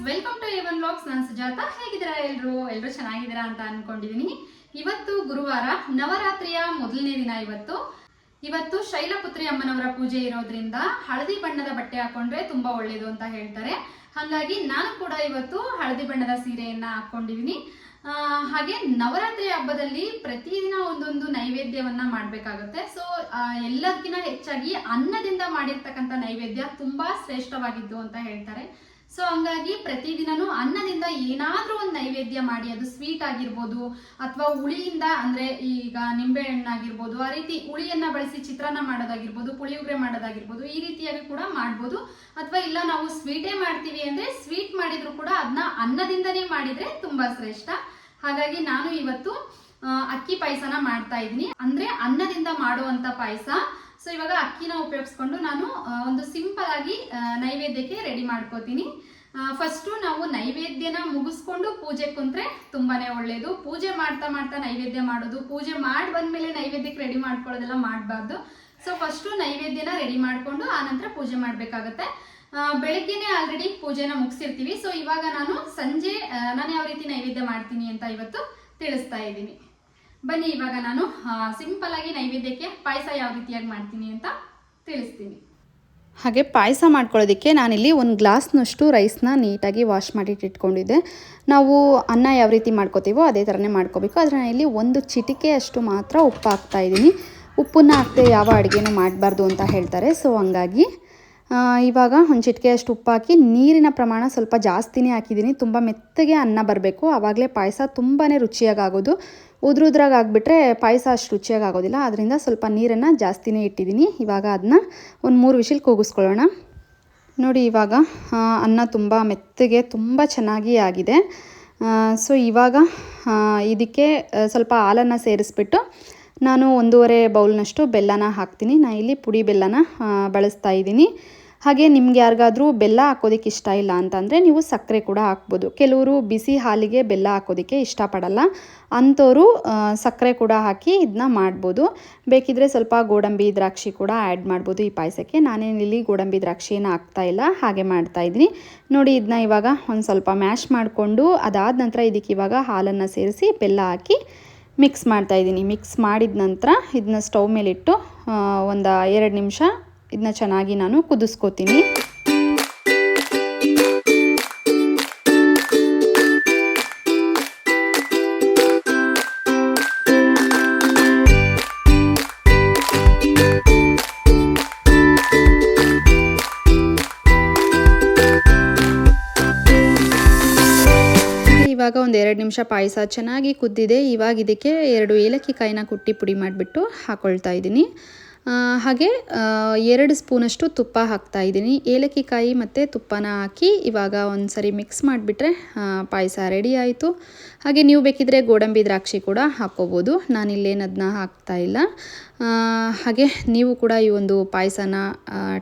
Welcome to ಎವನ್ blogs ನಾನು ಸುಜಾತ. ಹೇಗಿದ್ದೀರಾ ಎಲ್ರು? ಎಲ್ಲರೂ ಚೆನ್ನಾಗಿದ್ದೀರಾ ಅಂತ ಅನ್ಕೊಂಡಿದೀನಿ. ಇವತ್ತು ಗುರುವಾರ ನವರಾತ್ರಿಯ ಮೊದಲನೇ ದಿನ ಇವತ್ತು. ಇವತ್ತು ಶೈಲಪುತ್ರಿ ಅಮ್ಮನವರ ಪೂಜೆ ಇರೋದ್ರಿಂದ ಹಳದಿ ಬಣ್ಣದ ಬಟ್ಟೆ ಹಾಕೊಂಡ್ರೆ ತುಂಬಾ ಒಳ್ಳೇದು ಅಂತ ಹೇಳ್ತಾರೆ. ಹಾಗಾಗಿ ನಾನು ಕೂಡ ಇವತ್ತು ಹಳದಿ ಬಣ್ಣದ ಸೀರೆಯನ್ನ ಹಾಕೊಂಡಿದೀನಿ. ಆ, ಹಾಗೆ ನವರಾತ್ರಿ ಹಬ್ಬದಲ್ಲಿ ಪ್ರತಿದಿನ ಒಂದೊಂದು ನೈವೇದ್ಯವನ್ನ ಮಾಡಬೇಕಾಗುತ್ತೆ. ಸೊ ಎಲ್ಲದಕ್ಕಿಂತ ಹೆಚ್ಚಾಗಿ ಅನ್ನದಿಂದ ಮಾಡಿರ್ತಕ್ಕಂಥ ನೈವೇದ್ಯ ತುಂಬಾ ಶ್ರೇಷ್ಠವಾಗಿದ್ದು ಅಂತ ಹೇಳ್ತಾರೆ. ಸೊ ಹಂಗಾಗಿ ಪ್ರತಿದಿನನೂ ಅನ್ನದಿಂದ ಏನಾದರೂ ಒಂದು ನೈವೇದ್ಯ ಮಾಡಿ, ಅದು ಸ್ವೀಟ್ ಆಗಿರ್ಬೋದು ಅಥವಾ ಹುಳಿಯಿಂದ, ಅಂದ್ರೆ ಈಗ ನಿಂಬೆ ಹಣ್ಣಾಗಿರ್ಬೋದು, ಆ ರೀತಿ ಹುಳಿಯನ್ನು ಬಳಸಿ ಚಿತ್ರಾನ್ನ ಮಾಡೋದಾಗಿರ್ಬೋದು, ಪುಳಿಯೋಗರೆ ಮಾಡೋದಾಗಿರ್ಬೋದು, ಈ ರೀತಿಯಾಗಿ ಕೂಡ ಮಾಡ್ಬೋದು. ಅಥವಾ ಇಲ್ಲ ನಾವು ಸ್ವೀಟೇ ಮಾಡ್ತೀವಿ ಅಂದ್ರೆ ಸ್ವೀಟ್ ಮಾಡಿದರೂ ಕೂಡ ಅದನ್ನ ಅನ್ನದಿಂದನೇ ಮಾಡಿದ್ರೆ ತುಂಬಾ ಶ್ರೇಷ್ಠ. ಹಾಗಾಗಿ ನಾನು ಇವತ್ತು ಅಕ್ಕಿ ಪಾಯಸನ ಮಾಡ್ತಾ ಇದ್ದೀನಿ. ಅಂದ್ರೆ ಅನ್ನದಿಂದ ಮಾಡುವಂತ ಪಾಯಸ. ಸೊ ಇವಾಗ ಅಕ್ಕಿನ ಉಪಯೋಗಿಸ್ಕೊಂಡು ನಾನು ಒಂದು ಸಿಂಪಲ್ ಆಗಿ ನೈವೇದ್ಯಕ್ಕೆ ರೆಡಿ ಮಾಡ್ಕೋತೀನಿ. ಫಸ್ಟು ನಾವು ನೈವೇದ್ಯನ ಮುಗಿಸ್ಕೊಂಡು ಪೂಜೆ ಕುಂತ್ರೆ ತುಂಬಾನೇ ಒಳ್ಳೇದು. ಪೂಜೆ ಮಾಡ್ತಾ ಮಾಡ್ತಾ ನೈವೇದ್ಯ ಮಾಡೋದು, ಪೂಜೆ ಮಾಡಿ ಬಂದ್ಮೇಲೆ ನೈವೇದ್ಯಕ್ಕೆ ರೆಡಿ ಮಾಡ್ಕೊಳ್ಳೋದೆಲ್ಲ ಮಾಡಬಾರ್ದು. ಸೊ ಫಸ್ಟು ನೈವೇದ್ಯನ ರೆಡಿ ಮಾಡಿಕೊಂಡು ಆನಂತರ ಪೂಜೆ ಮಾಡಬೇಕಾಗತ್ತೆ. ಬೆಳಗ್ಗೆನೆ ಆಲ್ರೆಡಿ ಪೂಜೆನ ಮುಗಿಸಿರ್ತೀವಿ. ಸೊ ಇವಾಗ ನಾನು ಸಂಜೆ ನಾನು ಯಾವ ರೀತಿ ನೈವೇದ್ಯ ಮಾಡ್ತೀನಿ ಅಂತ ಇವತ್ತು ತಿಳಿಸ್ತಾ ಇದ್ದೀನಿ. ಬನ್ನಿ, ಇವಾಗ ನಾನು ಸಿಂಪಲ್ ಆಗಿ ನೈವೇದ್ಯಕ್ಕೆ ಪಾಯಸ ಯಾವ ರೀತಿಯಾಗಿ ಮಾಡ್ತೀನಿ ಅಂತ ತಿಳಿಸ್ತೀನಿ. ಹಾಗೆ ಪಾಯಸ ಮಾಡ್ಕೊಳ್ಳೋದಕ್ಕೆ ನಾನಿಲ್ಲಿ ಒಂದು ಗ್ಲಾಸ್ನಷ್ಟು ರೈಸ್ನ ನೀಟಾಗಿ ವಾಶ್ ಮಾಡಿ ಇಟ್ಕೊಂಡಿದ್ದೆ. ನಾವು ಅನ್ನ ಯಾವ ರೀತಿ ಮಾಡ್ಕೋತೀವೋ ಅದೇ ಥರನೇ ಮಾಡ್ಕೋಬೇಕು. ಆದರೆ ಇಲ್ಲಿ ಒಂದು ಚಿಟಿಕೆ ಅಷ್ಟು ಮಾತ್ರ ಉಪ್ಪು ಹಾಕ್ತಾಯಿದ್ದೀನಿ ಉಪ್ಪನ್ನ ಹಾಕ್ತೆ ಯಾವ ಅಡುಗೆನೂ ಮಾಡಬಾರ್ದು ಅಂತ ಹೇಳ್ತಾರೆ. ಸೊ ಹಂಗಾಗಿ ಇವಾಗ ಒಂದು ಚಿಟಿಕೆಯಷ್ಟು ಉಪ್ಪು ಹಾಕಿ ನೀರಿನ ಪ್ರಮಾಣ ಸ್ವಲ್ಪ ಜಾಸ್ತಿನೇ ಹಾಕಿದ್ದೀನಿ. ತುಂಬ ಮೆತ್ತಗೆ ಅನ್ನ ಬರಬೇಕು. ಆವಾಗಲೇ ಪಾಯಸ ತುಂಬಾ ರುಚಿಯಾಗಿ ಉದ್ರುದ್ರಾಗ ಆಗಿಬಿಟ್ರೆ ಪಾಯಸ ಅಷ್ಟು ರುಚಿಯಾಗಿ ಆಗೋದಿಲ್ಲ ಅದರಿಂದ ಸ್ವಲ್ಪ ನೀರನ್ನು ಜಾಸ್ತಿನೇ ಇಟ್ಟಿದ್ದೀನಿ. ಇವಾಗ ಅದನ್ನ ಒಂದು ಮೂರು ವಿಷಿಲ್ ಕೂಗಿಸ್ಕೊಳ್ಳೋಣ. ನೋಡಿ ಇವಾಗ ಅನ್ನ ತುಂಬ ಮೆತ್ತಗೆ ತುಂಬ ಚೆನ್ನಾಗಿ ಆಗಿದೆ. ಸೊ ಇವಾಗ ಇದಕ್ಕೆ ಸ್ವಲ್ಪ ಹಾಲನ್ನು ಸೇರಿಸ್ಬಿಟ್ಟು ನಾನು ಒಂದೂವರೆ ಬೌಲ್ನಷ್ಟು ಬೆಲ್ಲನ ಹಾಕ್ತೀನಿ. ನಾನು ಇಲ್ಲಿ ಪುಡಿ ಬೆಲ್ಲನ ಬಳಸ್ತಾ ಇದ್ದೀನಿ. ಹಾಗೆ ನಿಮ್ಗೆ ಯಾರಿಗಾದ್ರೂ ಬೆಲ್ಲ ಹಾಕೋದಕ್ಕೆ ಇಷ್ಟ ಇಲ್ಲ ಅಂತಂದರೆ ನೀವು ಸಕ್ಕರೆ ಕೂಡ ಹಾಕ್ಬೋದು. ಕೆಲವರು ಬಿಸಿ ಹಾಲಿಗೆ ಬೆಲ್ಲ ಹಾಕೋದಕ್ಕೆ ಇಷ್ಟಪಡಲ್ಲ. ಅಂಥವರು ಸಕ್ಕರೆ ಕೂಡ ಹಾಕಿ ಇದನ್ನ ಮಾಡ್ಬೋದು. ಬೇಕಿದ್ರೆ ಸ್ವಲ್ಪ ಗೋಡಂಬಿ ದ್ರಾಕ್ಷಿ ಕೂಡ ಆ್ಯಡ್ ಮಾಡ್ಬೋದು ಈ ಪಾಯಸಕ್ಕೆ. ನಾನೇನಿಲ್ಲಿ ಗೋಡಂಬಿ ದ್ರಾಕ್ಷಿ ಏನು ಹಾಕ್ತಾ ಇಲ್ಲ, ಹಾಗೆ ಮಾಡ್ತಾ ಇದ್ದೀನಿ. ನೋಡಿ ಇದನ್ನ ಇವಾಗ ಒಂದು ಸ್ವಲ್ಪ ಮ್ಯಾಶ್ ಮಾಡಿಕೊಂಡು ಅದಾದ ನಂತರ ಇದಕ್ಕೆ ಇವಾಗ ಹಾಲನ್ನು ಸೇರಿಸಿ ಬೆಲ್ಲ ಹಾಕಿ ಮಿಕ್ಸ್ ಮಾಡ್ತಾ ಇದ್ದೀನಿ. ಮಿಕ್ಸ್ ಮಾಡಿದ ನಂತರ ಇದನ್ನ ಸ್ಟವ್ ಮೇಲಿಟ್ಟು ಒಂದು ಎರಡು ನಿಮಿಷ ಇದನ್ನ ಚೆನ್ನಾಗಿ ನಾನು ಕುದಿಸ್ಕೋತೀನಿ. ಇವಾಗ ಒಂದು ಎರಡು ನಿಮಿಷ ಪಾಯಸ ಚೆನ್ನಾಗಿ ಕುದ್ದಿದೆ. ಇವಾಗ ಇದಕ್ಕೆ ಎರಡು ಏಲಕ್ಕಿ ಕಾಯಿನ ಕುಟ್ಟಿ ಪುಡಿ ಮಾಡಿಬಿಟ್ಟು ಹಾಕೊಳ್ತಾ ಇದ್ದೀನಿ. ಹಾಗೆ ಎರಡು ಸ್ಪೂನಷ್ಟು ತುಪ್ಪ ಹಾಕ್ತಾ ಇದ್ದೀನಿ. ಏಲಕ್ಕಿ ಕಾಯಿ ಮತ್ತು ತುಪ್ಪನ ಹಾಕಿ ಇವಾಗ ಒಂದು ಸರಿ ಮಿಕ್ಸ್ ಮಾಡಿಬಿಟ್ರೆ ಪಾಯಸ ರೆಡಿ ಆಯಿತು. ಹಾಗೆ ನೀವು ಬೇಕಿದ್ರೆ ಗೋಡಂಬಿ ದ್ರಾಕ್ಷಿ ಕೂಡ ಹಾಕ್ಕೋಬೋದು. ನಾನಿಲ್ಲೇನದನ್ನ ಹಾಕ್ತಾ ಇಲ್ಲ. ಹಾಗೆ ನೀವು ಕೂಡ ಈ ಒಂದು ಪಾಯಸನ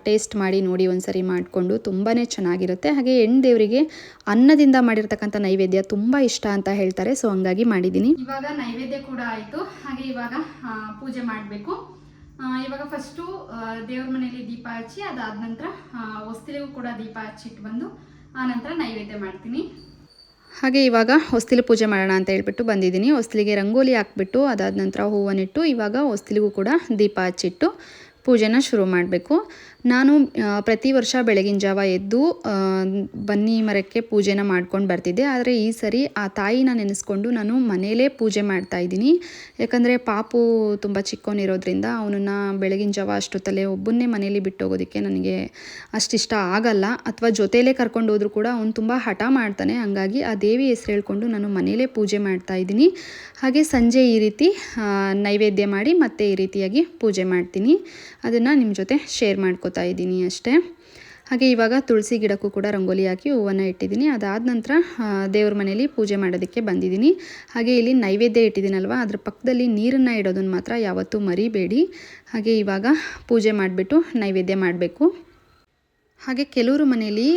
ಟೇಸ್ಟ್ ಮಾಡಿ ನೋಡಿ ಒಂದು ಸರಿ ಮಾಡಿಕೊಂಡು ತುಂಬಾ ಚೆನ್ನಾಗಿರುತ್ತೆ. ಹಾಗೆ ಹೆಣ್ಣು ದೇವರಿಗೆ ಅನ್ನದಿಂದ ಮಾಡಿರ್ತಕ್ಕಂಥ ನೈವೇದ್ಯ ತುಂಬ ಇಷ್ಟ ಅಂತ ಹೇಳ್ತಾರೆ. ಸೊ, ಹಂಗಾಗಿ ಮಾಡಿದ್ದೀನಿ. ಇವಾಗ ನೈವೇದ್ಯ ಕೂಡ ಆಯಿತು. ಹಾಗೆ ಇವಾಗ ಪೂಜೆ ಮಾಡಬೇಕು. ಇವಾಗ ಫಸ್ಟು ದೇವ್ರ ಮನೆಯಲ್ಲಿ ದೀಪ ಹಚ್ಚಿ ಅದಾದ ನಂತರ ಹೊಸ್ತಿಲಿಗೂ ಕೂಡ ದೀಪ ಹಚ್ಚಿಟ್ಟು ಬಂದು, ಆ ನಂತರ ನೈವೇದ್ಯ ಮಾಡ್ತೀನಿ. ಹಾಗೆ ಇವಾಗ ಹೊಸ್ತಿಲು ಪೂಜೆ ಮಾಡೋಣ ಅಂತ ಹೇಳ್ಬಿಟ್ಟು ಬಂದಿದ್ದೀನಿ. ಹೊಸ್ತಿಲಿಗೆ ರಂಗೋಲಿ ಹಾಕ್ಬಿಟ್ಟು ಅದಾದ ನಂತರ ಹೂವನ್ನಿಟ್ಟು ಇವಾಗ ಹೊಸ್ತಿಲಿಗೂ ಕೂಡ ದೀಪ ಹಚ್ಚಿಟ್ಟು ಪೂಜೆನ ಶುರು ಮಾಡಬೇಕು. ನಾನು ಪ್ರತಿ ವರ್ಷ ಬೆಳಗಿನ ಜಾವ ಎದ್ದು ಬನ್ನಿ ಮರಕ್ಕೆ ಪೂಜೆನ ಮಾಡ್ಕೊಂಡು ಬರ್ತಿದ್ದೆ. ಆದರೆ ಈ ಸರಿ ಆ ತಾಯಿನ ನೆನೆಸ್ಕೊಂಡು ನಾನು ಮನೆಯಲ್ಲೇ ಪೂಜೆ ಮಾಡ್ತಾ ಇದ್ದೀನಿ. ಯಾಕಂದರೆ ಪಾಪು ತುಂಬ ಚಿಕ್ಕವನಿರೋದ್ರಿಂದ ಅವನನ್ನು ಬೆಳಗಿನ ಜಾವ ಅಷ್ಟೊತ್ತಲ್ಲೇ ಒಬ್ಬನ್ನೇ ಮನೇಲಿ ಬಿಟ್ಟು ಹೋಗೋದಕ್ಕೆ ನನಗೆ ಅಷ್ಟಿಷ್ಟ ಆಗಲ್ಲ. ಅಥವಾ ಜೊತೆಯಲ್ಲೇ ಕರ್ಕೊಂಡು ಹೋದರೂ ಕೂಡ ಅವನು ತುಂಬ ಹಠ ಮಾಡ್ತಾನೆ. ಹಂಗಾಗಿ ಆ ದೇವಿ ಹೆಸರು ಹೇಳ್ಕೊಂಡು ನಾನು ಮನೆಯಲ್ಲೇ ಪೂಜೆ ಮಾಡ್ತಾ ಇದ್ದೀನಿ. ಹಾಗೆ ಸಂಜೆ ಈ ರೀತಿ ನೈವೇದ್ಯ ಮಾಡಿ ಮತ್ತೆ ಈ ರೀತಿಯಾಗಿ ಪೂಜೆ ಮಾಡ್ತೀನಿ. ಅದನ್ನು ನಿಮ್ಮ ಜೊತೆ ಶೇರ್ ಮಾಡ್ಕೋತಾ ಇದ್ದೀನಿ ಅಷ್ಟೇ. ಹಾಗೆ ಇವಾಗ ತುಳಸಿ ಗಿಡಕ್ಕೂ ಕೂಡ ರಂಗೋಲಿ ಹಾಕಿ ಹೂವನ್ನು ಇಟ್ಟಿದ್ದೀನಿ. ಅದಾದ ನಂತರ ದೇವ್ರ ಮನೇಲಿ ಪೂಜೆ ಮಾಡೋದಕ್ಕೆ ಬಂದಿದ್ದೀನಿ. ಹಾಗೆ ಇಲ್ಲಿ ನೈವೇದ್ಯ ಇಟ್ಟಿದ್ದೀನಲ್ವ, ಅದ್ರ ಪಕ್ಕದಲ್ಲಿ ನೀರನ್ನು ಇಡೋದನ್ನು ಮಾತ್ರ ಯಾವತ್ತೂ ಮರಿಬೇಡಿ. ಹಾಗೆ ಇವಾಗ ಪೂಜೆ ಮಾಡಿಬಿಟ್ಟು ನೈವೇದ್ಯ ಮಾಡಬೇಕು. ಹಾಗೆ ಕೆಲವರು ಮನೆಯಲ್ಲಿ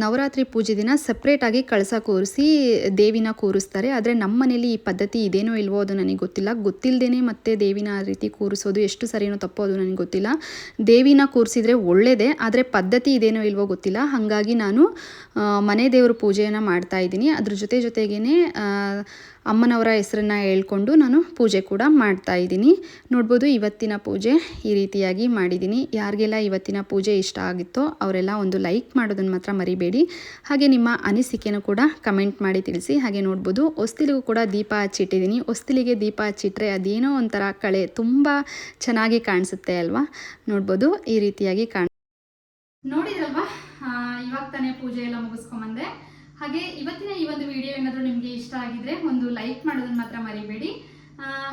ನವರಾತ್ರಿ ಪೂಜೆ ದಿನ ಸಪ್ರೇಟಾಗಿ ಕಳಸ ಕೂರಿಸಿ ದೇವಿನ ಕೂರಿಸ್ತಾರೆ. ಆದರೆ ನಮ್ಮ ಮನೇಲಿ ಈ ಪದ್ಧತಿ ಇದೇನೋ ಇಲ್ವೋ ಅದು ನನಗೆ ಗೊತ್ತಿಲ್ಲ. ಗೊತ್ತಿಲ್ಲದೇ ಮತ್ತೆ ದೇವಿನ ಆ ರೀತಿ ಕೂರಿಸೋದು, ಎಷ್ಟು ಸರಿನೋ ತಪ್ಪೋ ಅದು ನನಗೆ ಗೊತ್ತಿಲ್ಲ. ದೇವಿನ ಕೂರಿಸಿದ್ರೆ ಒಳ್ಳೆಯದೇ ಆದರೆ ಪದ್ಧತಿ ಇದೇನೋ ಇಲ್ವೋ ಗೊತ್ತಿಲ್ಲ. ಹಾಗಾಗಿ ನಾನು ಮನೆ ದೇವ್ರ ಪೂಜೆಯನ್ನು ಮಾಡ್ತಾ ಇದ್ದೀನಿ. ಅದ್ರ ಜೊತೆ ಜೊತೆಗೇ ಅಮ್ಮನವರ ಹೆಸರನ್ನ ಹೇಳ್ಕೊಂಡು ನಾನು ಪೂಜೆ ಕೂಡ ಮಾಡ್ತಾ ಇದ್ದೀನಿ. ನೋಡ್ಬೋದು ಇವತ್ತಿನ ಪೂಜೆ ಈ ರೀತಿಯಾಗಿ ಮಾಡಿದ್ದೀನಿ. ಯಾರಿಗೆಲ್ಲ ಇವತ್ತಿನ ಪೂಜೆ ಇಷ್ಟ ಆಗಿತ್ತೋ ಅವರೆಲ್ಲ ಒಂದು ಲೈಕ್ ಮಾಡೋದನ್ನು ಮಾತ್ರ ಮರಿಬೇಡಿ. ಹಾಗೆ ನಿಮ್ಮ ಅನಿಸಿಕೆನೂ ಕೂಡ ಕಮೆಂಟ್ ಮಾಡಿ ತಿಳಿಸಿ. ಹಾಗೆ ನೋಡ್ಬೋದು ಹೊಸ್ತಿಲಿಗೂ ಕೂಡ ದೀಪ ಹಚ್ಚಿಟ್ಟಿದ್ದೀನಿ. ಹೊಸ್ತಿಲಿಗೆ ದೀಪ ಹಚ್ಚಿಟ್ರೆ ಅದೇನೋ ಒಂಥರ ಕಳೆ ತುಂಬ ಚೆನ್ನಾಗಿ ಕಾಣಿಸುತ್ತೆ ಅಲ್ವಾ? ನೋಡ್ಬೋದು ಈ ರೀತಿಯಾಗಿ ಕಾಣ್ ನೋಡಿದ್ರಲ್ವಾ? ಇವಾಗ ತಾನೇ ಪೂಜೆ ಎಲ್ಲ ಮುಗಿಸ್ಕೊಂಬಂದೆ. ಹಾಗೆ ಇವತ್ತಿನ ಈ ಒಂದು ವಿಡಿಯೋ ಏನಾದರೂ ನಿಮಗೆ ಇಷ್ಟ ಆಗಿದ್ರೆ ಒಂದು ಲೈಕ್ ಮಾಡೋದನ್ನ ಮಾತ್ರ ಮರಿಬೇಡಿ.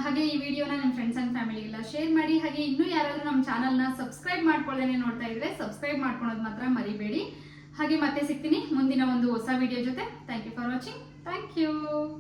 ಹಾಗೆ ಈ ವಿಡಿಯೋನ ನಿಮ್ಮ ಫ್ರೆಂಡ್ಸ್ ಆ್ಯಂಡ್ ಫ್ಯಾಮಿಲಿಗೆಲ್ಲ ಶೇರ್ ಮಾಡಿ. ಹಾಗೆ ಇನ್ನೂ ಯಾರಾದರೂ ನಮ್ಮ ಚಾನಲ್ನ ಸಬ್ಸ್ಕ್ರೈಬ್ ಮಾಡ್ಕೊಳ್ಳೇನೆ ನೋಡ್ತಾ ಇದ್ರೆ ಸಬ್ಸ್ಕ್ರೈಬ್ ಮಾಡ್ಕೊಳೋದು ಮಾತ್ರ ಮರಿಬೇಡಿ. ಹಾಗೆ ಮತ್ತೆ ಸಿಗ್ತೀನಿ ಮುಂದಿನ ಒಂದು ಹೊಸ ವಿಡಿಯೋ ಜೊತೆ. Thank you for watching thank you